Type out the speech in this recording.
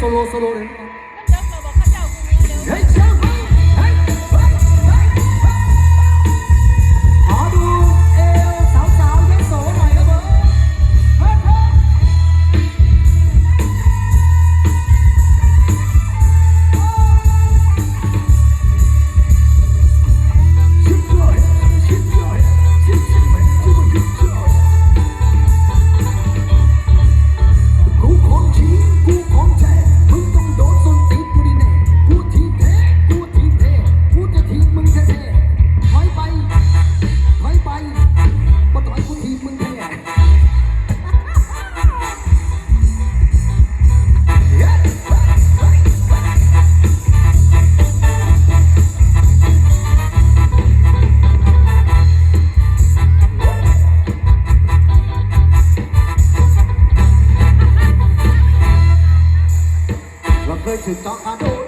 โซโลโซโลเลย เจ้า to talk about